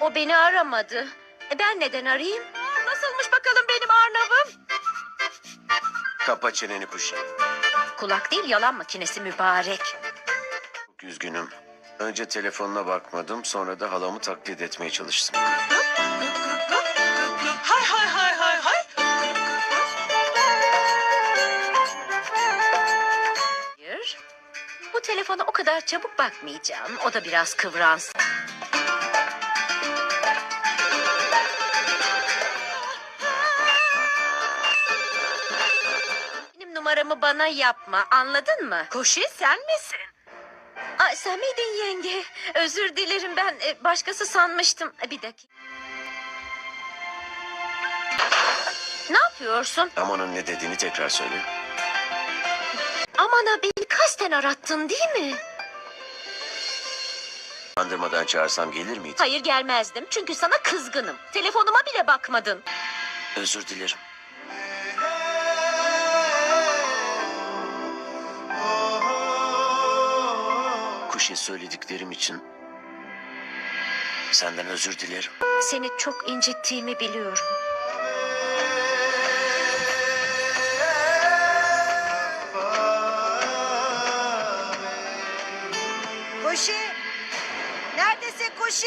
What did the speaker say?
O beni aramadı. E ben neden arayayım? Nasılmış bakalım benim Arnav'ım? Kapa çeneni kuşu. Kulak değil yalan makinesi mübarek. Çok üzgünüm. Önce telefonuna bakmadım sonra da halamı taklit etmeye çalıştım. Hay hay hay hay hay. Hayır. Bu telefona o kadar çabuk bakmayacağım. O da biraz kıvransın. Numaramı bana yapma. Anladın mı? Koşi sen misin? Ay, sen miydin yenge? Özür dilerim ben e, başkası sanmıştım. E, Bir dakika. Ne yapıyorsun? Amanın ne dediğini tekrar söyle. Amana beni kasten arattın değil mi? Andırmadan çağırsam gelir miydin? Hayır gelmezdim çünkü sana kızgınım. Telefonuma bile bakmadın. Özür dilerim. Kuşe söylediklerim için senden özür dilerim. Seni çok incittiğimi biliyorum. Koşi! Neredesin Koşi?